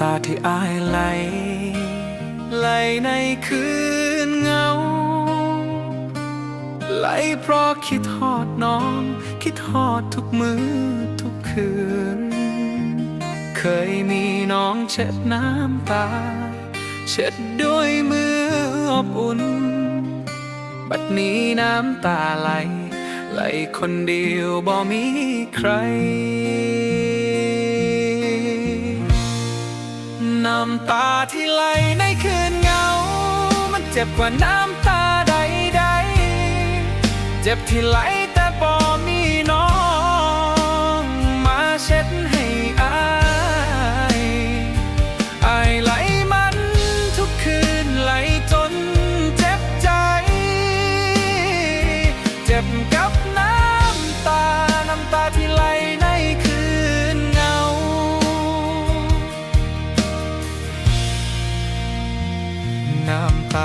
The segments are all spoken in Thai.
ตาที่อายไหล ไหลในคืนเงา ไหลเพราะคิดทอดน้อง คิดทอดทุกมือทุกคืน เคยมีน้องเช็ดน้ำตา เช็ดด้วยมืออบอุ่น บัดนี้น้ำตาไหล ไหลคนเดียวบ่มีใครำตาที่ไหลในคืนเงา มันเจ็บกว่าน้ำตาใดๆ เจ็บที่ไหล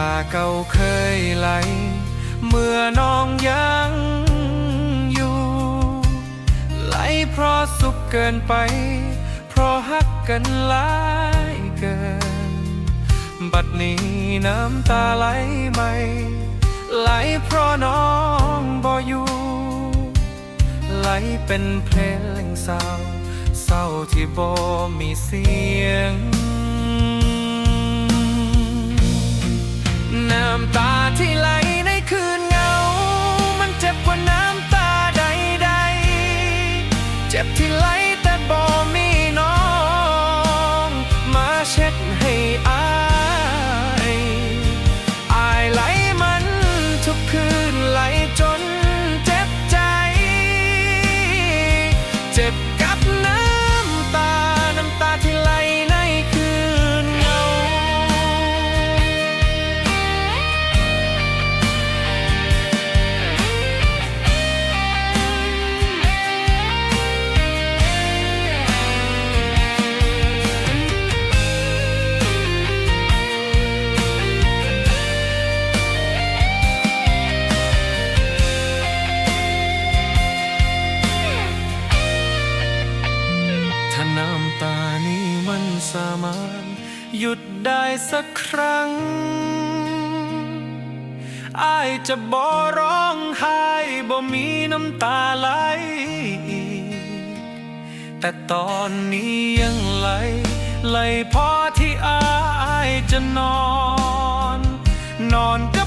าเก่าเคยไหล เมื่อน้องยังอยู่ ไหลเพราะสุขเกินไป เพราะฮักกันหลายเกิน บัดนี้น้ำตาไหลไหมไหลเพราะน้องบ่อยู่ไหลเป็นเพลงเศร้า เศร้าที่บ่มีเสียง สามารถหยุดได้สักครั้งอายจะบ่ร้องไห้บ่มีน้ำตาไหล แต่ตอนนี้ยังไหล ไหลพอที่อายจะนอน นอนกับ